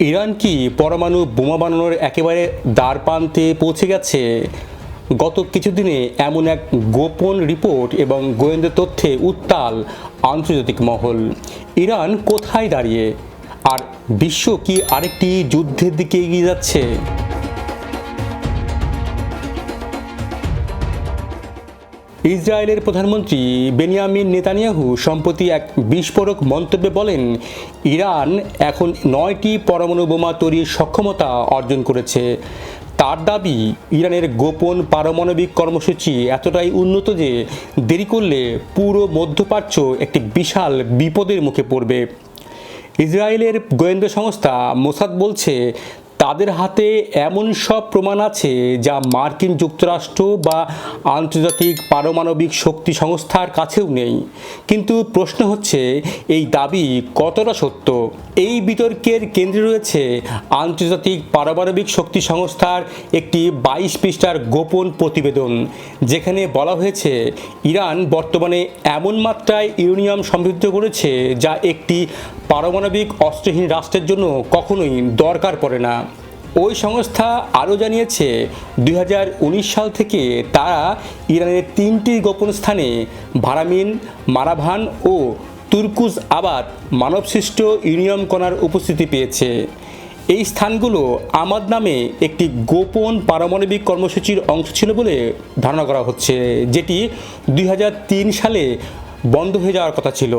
Iran কি পরমাণু বোমা বানানোর একেবারে দ্বার প্রান্তে পৌঁছে গেছে? গত কিছুদিনে এমন এক গোপন রিপোর্ট এবং গোয়েন্দা তথ্যে উত্তাল আন্তর্জাতিক মহল। ইরান কোথায় দাঁড়িয়ে? আর বিশ্ব কি আরেকটি যুদ্ধের দিকে এগিয়ে যাচ্ছে? ইসরায়েলের প্রধানমন্ত্রী বেনিয়ামিন নেতানিয়াহু সম্প্রতি এক বিস্ফোরক মন্তব্যে বলেন, ইরান এখন নয়টি পরমাণু বোমা তৈরির সক্ষমতা অর্জন করেছে। তার দাবি, ইরানের গোপন পারমাণবিক কর্মসূচি এতটাই উন্নত যে দেরি করলে পুরো মধ্যপ্রাচ্য একটি বিশাল বিপদের মুখে পড়বে। ইসরায়েলের গোয়েন্দা সংস্থা মোসাদ বলছে তাদের হাতে এমন সব প্রমাণ আছে যা মার্কিন যুক্তরাষ্ট্র বা আন্তর্জাতিক পারমাণবিক শক্তি সংস্থার কাছেও নেই। কিন্তু প্রশ্ন হচ্ছে, এই দাবি কতটা সত্য? এই বিতর্কের কেন্দ্রে রয়েছে আন্তর্জাতিক পারমাণবিক শক্তি সংস্থার একটি বাইশ পৃষ্ঠার গোপন প্রতিবেদন, যেখানে বলা হয়েছে, ইরান বর্তমানে এমন মাত্রায় ইউরেনিয়াম সমৃদ্ধ করেছে যা একটি পারমাণবিক অস্ত্রহীন রাষ্ট্রের জন্য কখনোই দরকার পড়ে না। ওই সংস্থা আরও জানিয়েছে, দুই হাজার উনিশ সাল থেকে তারা ইরানের তিনটি গোপন স্থানে ভারামিন, মারাভান ও তুর্কুজ আবাদ মানবসৃষ্ট ইউনিয়ম কণার উপস্থিতি পেয়েছে। এই স্থানগুলো আমাদ নামে একটি গোপন পারমাণবিক কর্মসূচির অংশ ছিল বলে ধারণা করা হচ্ছে, যেটি দুই হাজার তিন সালে বন্ধ হয়ে যাওয়ার কথা ছিল।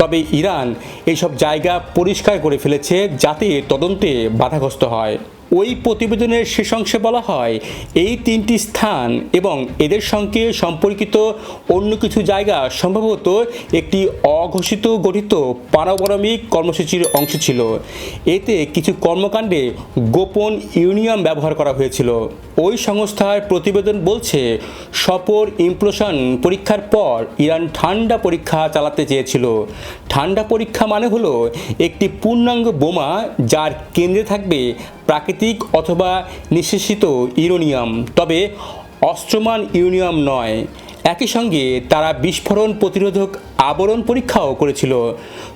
তবে ইরান এইসব জায়গা পরিষ্কার করে ফেলেছে যাতে তদন্তে বাধাগ্রস্ত হয়। ওই প্রতিবেদনের শেষ অংশে বলা হয়, এই তিনটি স্থান এবং এদের সঙ্গে সম্পর্কিত অন্য কিছু জায়গা সম্ভবত একটি অঘোষিত গঠিত পারমাণবিক কর্মসূচির অংশ ছিল। এতে কিছু কর্মকাণ্ডে গোপন ইউনিয়াম ব্যবহার করা হয়েছিল। ওই সংস্থার প্রতিবেদন বলছে সফর ইমপ্লোশন পরীক্ষার পর ইরান ঠান্ডা পরীক্ষা চালাতে চেয়েছিল। ঠান্ডা পরীক্ষা মানে হলো একটি পূর্ণাঙ্গ বোমা যার কেন্দ্রে থাকবে প্রাকৃতিক অথবা নিঃশেষিত ইউরোনিয়াম, তবে অস্ত্রমান ইউরেনিয়াম নয়। একই সঙ্গে তারা বিস্ফোরণ প্রতিরোধক আবরণ পরীক্ষাও করেছিল।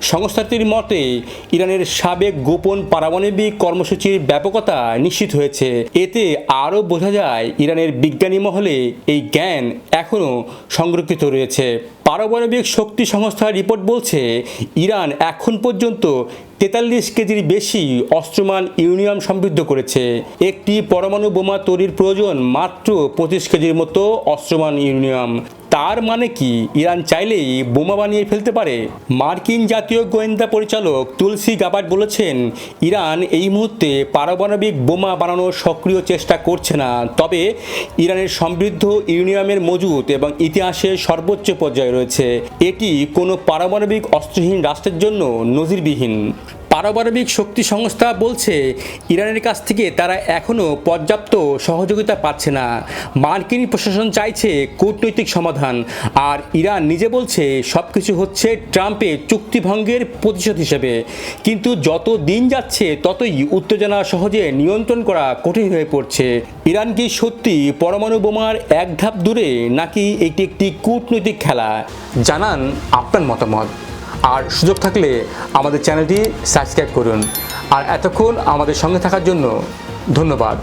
সংস্থাটির মতে, ইরানের সাবেক গোপন পারমাণবিক কর্মসূচির ব্যাপকতা নিশ্চিত হয়েছে। এতে আরও বোঝা যায়, ইরানের বিজ্ঞানী মহলে এই জ্ঞান এখনও সংরক্ষিত রয়েছে। পারমাণবিক শক্তি সংস্থার রিপোর্ট বলছে, ইরান এখন পর্যন্ত তেতাল্লিশ কেজির বেশি অস্ত্রমান ইউনিয়াম সমৃদ্ধ করেছে। একটি পরমাণু বোমা তৈরির প্রয়োজন মাত্র পঁচিশ কেজির মতো অস্ত্রমান ইউনিয়াম তার মানে কি? ইরান চাইলেই বোমা বানিয়ে ফেলতে পারে। মার্কিন জাতীয় গোয়েন্দা পরিচালক তুলসি গাবাট বলেছেন, ইরান এই মুহূর্তে পারমাণবিক বোমা বানানোর সক্রিয় চেষ্টা করছে না। তবে ইরানের সমৃদ্ধ ইউনিয়ামের মজুত এবং ইতিহাসের সর্বোচ্চ পর্যায়ে রয়েছে। এটি কোনো পারমাণবিক অস্ত্রহীন রাষ্ট্রের জন্য নজিরবিহীন। পারমাণবিক শক্তি সংস্থা বলছে, ইরানের কাছ থেকে তারা এখনও পর্যাপ্ত সহযোগিতা পাচ্ছে না। মার্কিন প্রশাসন চাইছে কূটনৈতিক সমাধান। আর ইরান নিজে বলছে সব কিছু হচ্ছে ট্রাম্পের চুক্তিভঙ্গের প্রতিশোধ হিসেবে। কিন্তু যত দিন যাচ্ছে, ততই উত্তেজনা সহজে নিয়ন্ত্রণ করা কঠিন হয়ে পড়ছে। ইরান কি সত্যি পরমাণু বোমার এক ধাপ দূরে, নাকি এটি একটি কূটনৈতিক খেলা? জানান আপনার মতামত। আর সুযোগ থাকলে আমাদের চ্যানেলটি সাবস্ক্রাইব করুন। আর এতক্ষণ আমাদের সঙ্গে থাকার জন্য ধন্যবাদ।